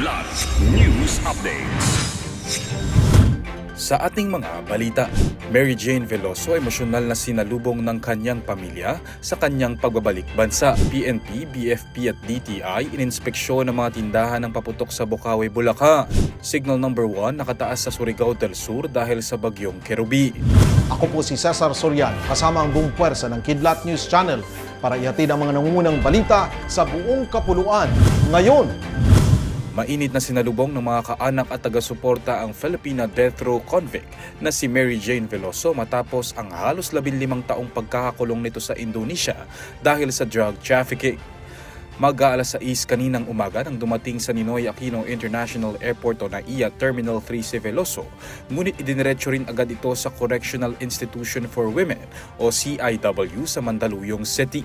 Kidlat News Updates. Sa ating mga balita, Mary Jane Veloso emosyonal na sinalubong ng kanyang pamilya sa kanyang pagbabalik bansa. PNP, BFP at DTI ininspeksyon ng mga tindahan ng paputok sa Bukawi, Bulacan. Signal number 1 nakataas sa Surigao del Sur dahil sa bagyong Kerubi. Ako po si Cesar Soriano kasama ang buong puwersa ng Kidlat News Channel para ihatid ang mga nangungunang balita sa buong kapuluan. Ngayon, Mainit na sinalubong ng mga kaanak at taga-suporta ang Filipina death row convict na si Mary Jane Veloso matapos ang halos 15 taong pagkakakulong nito sa Indonesia dahil sa drug trafficking. Mag-aalas 6 kaninang umaga nang dumating sa Ninoy Aquino International Airport o NAIA Terminal 3 si Veloso, ngunit idiniretso rin agad ito sa Correctional Institution for Women o CIW sa Mandaluyong City.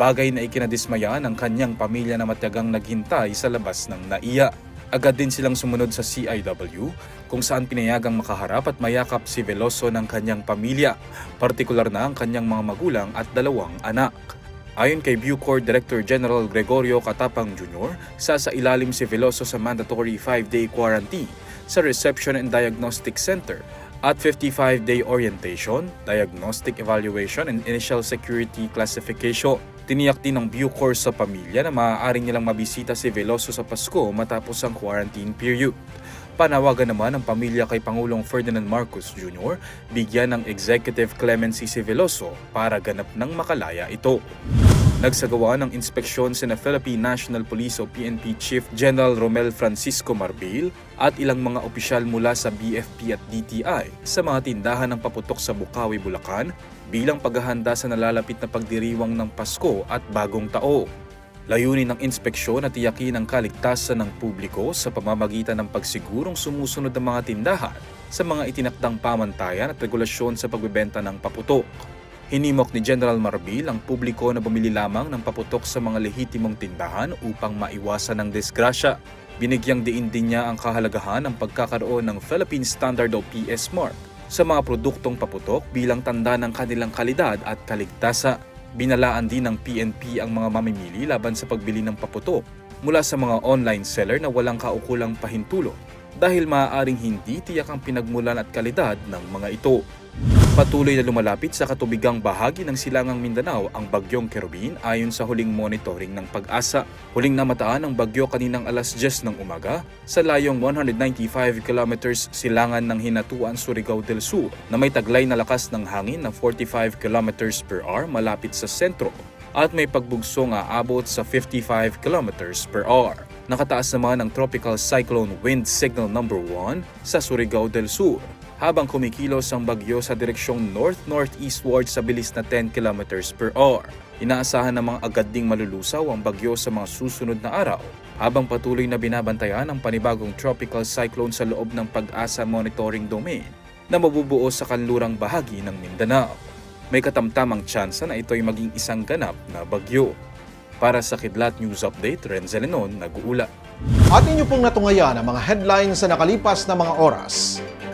Bagay na ikinadismaya ng kanyang pamilya na matyagang naghintay sa labas ng NAIA. Agad din silang sumunod sa CIW kung saan pinayagang makaharap at mayakap si Veloso ng kanyang pamilya, partikular na ang kanyang mga magulang at dalawang anak. Ayon kay Bucor Director General Gregorio Katapang Jr., sa ilalim si Veloso sa mandatory 5-day quarantine sa Reception and Diagnostic Center at 55-day orientation, diagnostic evaluation and initial security classification. Tiniyak din ng Bucor sa pamilya na maaaring nilang mabisita si Veloso sa Pasko matapos ang quarantine period. Panawagan naman ng pamilya kay Pangulong Ferdinand Marcos Jr. bigyan ng executive clemency si Veloso para ganap ng makalaya ito. Nagsagawa ng inspeksyon sina Philippine National Police o PNP Chief General Romel Francisco Marbil at ilang mga opisyal mula sa BFP at DTI sa mga tindahan ng paputok sa Bukawi, Bulacan bilang paghahanda sa nalalapit na pagdiriwang ng Pasko at Bagong Taon. Layunin ng inspeksyon at tiyakin ang kaligtasan ng publiko sa pamamagitan ng pagsigurong sumusunod ang mga tindahan sa mga itinakdang pamantayan at regulasyon sa pagbebenta ng paputok. Hinimok ni General Marbil ang publiko na bumili lamang ng paputok sa mga lehitimong tindahan upang maiwasan ang disgrasya. Binigyang diin din niya ang kahalagahan ng pagkakaroon ng Philippine Standard o PS Mark sa mga produktong paputok bilang tanda ng kanilang kalidad at kaligtasan. Binalaan din ng PNP ang mga mamimili laban sa pagbili ng paputok mula sa mga online seller na walang kaukulang pahintulot dahil maaaring hindi tiyak ang pinagmulan at kalidad ng mga ito. Patuloy na lumalapit sa katubigang bahagi ng silangang Mindanao ang bagyong Kerubin ayon sa huling monitoring ng pag-asa. Huling namataan ang bagyo kaninang alas 10 ng umaga sa layong 195 kilometers silangan ng Hinatuan, Surigao del Sur na may taglay na lakas ng hangin na 45 kilometers per hour malapit sa sentro at may pagbugsong aabot sa 55 kilometers per hour. Nakataas naman ang Tropical Cyclone Wind Signal Number 1 sa Surigao del Sur habang kumikilos ang bagyo sa direksyong north-northeastward sa bilis na 10 km per hour. Inaasahan namang agad ding malulusaw ang bagyo sa mga susunod na araw habang patuloy na binabantayan ang panibagong tropical cyclone sa loob ng pag-asa monitoring domain na mabubuo sa kanlurang bahagi ng Mindanao. May katamtamang tsansa na ito'y maging isang ganap na bagyo. Para sa Kidlat News Update, Renzo Lenon, nag-uula. at inyo pong natungayan ang mga headlines sa nakalipas na mga oras.